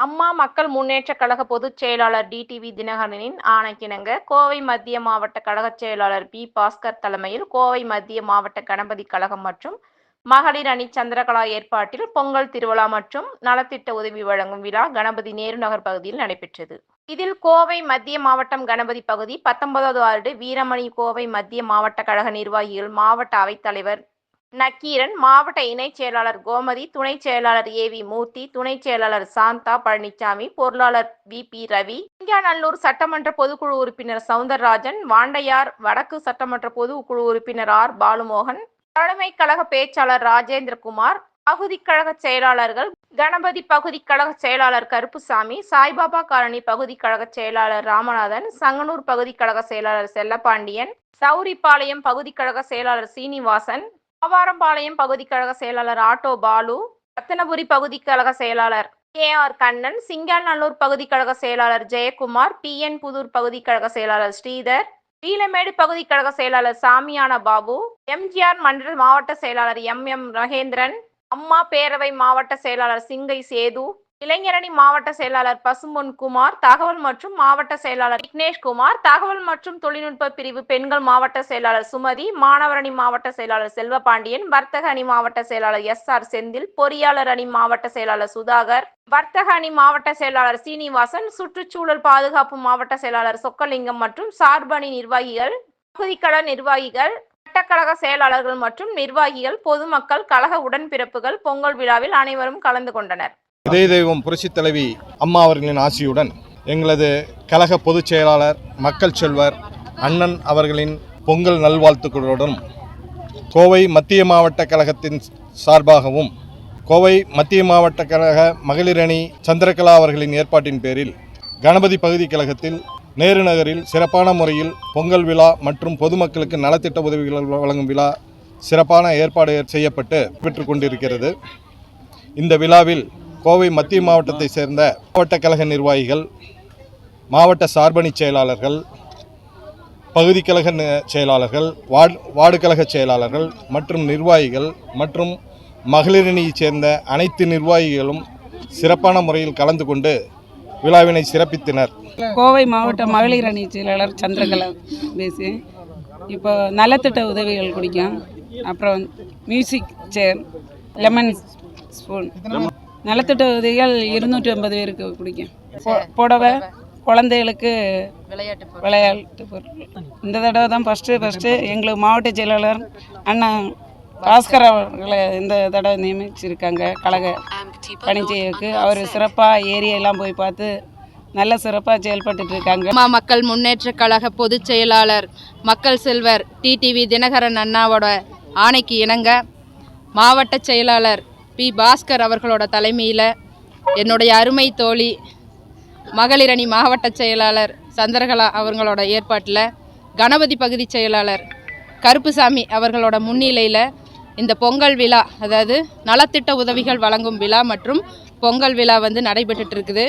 அம்மா மக்கள் முன்னேற்ற கழக பொதுச் செயலாளர் டிடிவி தினகரனின் ஆணைக்கிணங்க கோவை மத்திய மாவட்ட கழகச் செயலாளர் பி பாஸ்கர் தலைமையில் கோவை மத்திய மாவட்ட கணபதி கழகம் மற்றும் மகளிர் அணி சந்திரகலா ஏற்பாட்டில் பொங்கல் திருவிழா மற்றும் நலத்திட்ட உதவி வழங்கும் விழா கணபதி நேரு நகர் பகுதியில் நடைபெற்றது. இதில் கோவை மத்திய மாவட்டம் கணபதி பகுதி பத்தொன்பதாவது வார்டு வீரமணி கோவை மத்திய மாவட்ட கழக நிர்வாகிகள் மாவட்ட அவைத்தலைவர் நக்கீரன் மாவட்ட இணைச் செயலாளர் கோமதி துணை செயலாளர் ஏ வி மூர்த்தி துணை செயலாளர் சாந்தா பழனிசாமி பொருளாளர் வி பி ரவி சிங்காநல்லூர் சட்டமன்ற பொதுக்குழு உறுப்பினர் சவுந்தரராஜன் வாண்டையார் வடக்கு சட்டமன்ற பொதுக்குழு உறுப்பினர் ஆர். பாலுமோகன் தலைமை கழக பேச்சாளர் ராஜேந்திரகுமார் பகுதி கழக செயலாளர்கள் கணபதி பகுதி கழக செயலாளர் கருப்புசாமி சாய்பாபா காலனி பகுதி கழக செயலாளர் ராமநாதன் சங்கனூர் பகுதி கழக செயலாளர் செல்லப்பாண்டியன் சௌரிபாளையம் பகுதி கழக செயலாளர் சீனிவாசன் ஆவாரம்பாளையம் பகுதி கழக செயலாளர் ஆட்டோ பாலு ரத்தினபுரி பகுதி கழக செயலாளர் கே ஆர் கண்ணன் சிங்காநல்லூர் பகுதி கழக செயலாளர் ஜெயக்குமார் பி என் புதூர் பகுதி கழக செயலாளர் ஸ்ரீதர் பீலமேடு பகுதி கழக செயலாளர் சாமியான பாபு எம்ஜிஆர் மண்டல மாவட்ட செயலாளர் எம் எம் மகேந்திரன் அம்மா பேரவை மாவட்ட செயலாளர் சிங்கை சேது இளைஞரணி மாவட்ட செயலாளர் பசும்பொன் குமார் தகவல் மற்றும் மாவட்ட செயலாளர் விக்னேஷ்குமார் தகவல் மற்றும் தொழில்நுட்ப பிரிவு பெண்கள் மாவட்ட செயலாளர் சுமதி மாணவரணி மாவட்ட செயலாளர் செல்வபாண்டியன் வர்த்தக அணி மாவட்ட செயலாளர் எஸ் ஆர் செந்தில் பொறியாளர் அணி மாவட்ட செயலாளர் சுதாகர் வர்த்தக அணி மாவட்ட செயலாளர் சீனிவாசன் சுற்றுச்சூழல் பாதுகாப்பு மாவட்ட செயலாளர் சொக்கலிங்கம் மற்றும் சார்பு அணி நிர்வாகிகள் பகுதிக்கள நிர்வாகிகள் சட்டக்கழக செயலாளர்கள் மற்றும் நிர்வாகிகள் பொதுமக்கள் கழக உடன்பிறப்புகள் பொங்கல் விழாவில் அனைவரும் கலந்து கொண்டனர். இதய தெய்வம் புரட்சி தலைவி அம்மா அவர்களின் ஆசியுடன் எங்களது கழக பொதுச் செயலாளர் மக்கள் செல்வர் அண்ணன் அவர்களின் பொங்கல் நல்வாழ்த்துக்களுடன் கோவை மத்திய மாவட்ட கழகத்தின் சார்பாகவும் கோவை மத்திய மாவட்ட கழக மகளிர் அணி சந்திரகலா அவர்களின் ஏற்பாட்டின் பேரில் கணபதி பகுதி கழகத்தில் நேரு நகரில் சிறப்பான முறையில் பொங்கல் விழா மற்றும் பொதுமக்களுக்கு நலத்திட்ட உதவிகள் வழங்கும் விழா சிறப்பான ஏற்பாடு செய்யப்பட்டு பெற்றுக்கொண்டிருக்கிறது இந்த விழாவில் கோவை மத்திய மாவட்டத்தை சேர்ந்த மாவட்ட கழக நிர்வாகிகள் மாவட்ட சார்பணி செயலாளர்கள் பகுதி கழக செயலாளர்கள் வார்டு வார்டு கழக செயலாளர்கள் மற்றும் நிர்வாகிகள் மற்றும் மகளிரணியைச் சேர்ந்த அனைத்து நிர்வாகிகளும் சிறப்பான முறையில் கலந்து கொண்டு விழாவினை சிறப்பித்தனர். கோவை மாவட்ட மகளிர் அணி செயலாளர் சந்திரகலா பேசி. இப்போ நலத்திட்ட உதவிகள் குடிக்கும். அப்புறம் மியூசிக் சேர் லெமன் ஸ்பூன் நலத்திட்ட உதவிகள் இருநூற்றி ஐம்பது பேருக்கு குடிக்கும் பொ- புடவை குழந்தைகளுக்கு விளையாட்டு பொருள். இந்த தடவை தான் ஃபஸ்ட்டு ஃபஸ்ட்டு எங்களுக்கு மாவட்ட செயலாளர் அண்ணா பாஸ்கர் அவர்களை இந்த தடவை நியமிச்சிருக்காங்க. கழக பணி செய்யறதுக்கு அவர் சிறப்பாக ஏரியாலாம் போய் பார்த்து நல்ல சிறப்பாக செயல்பட்டுட்டு இருக்காங்க. மக்கள் முன்னேற்ற கழக பொதுச் செயலாளர் மக்கள் செல்வர் டிடிவி தினகரன் அண்ணாவோட ஆணைக்கு இணங்க மாவட்ட செயலாளர் பி. பாஸ்கர் அவர்களோட தலைமையில் என்னுடைய அருமை தோழி மகளிரணி மாவட்ட செயலாளர் சந்திரகலா அவர்களோட ஏற்பாட்டில் கணபதி பகுதி செயலாளர் கருப்புசாமி அவர்களோட முன்னிலையில் இந்த பொங்கல் விழா அதாவது நலத்திட்ட உதவிகள் வழங்கும் விழா மற்றும் பொங்கல் விழா வந்து நடைபெற்றுட்டு இருக்குது.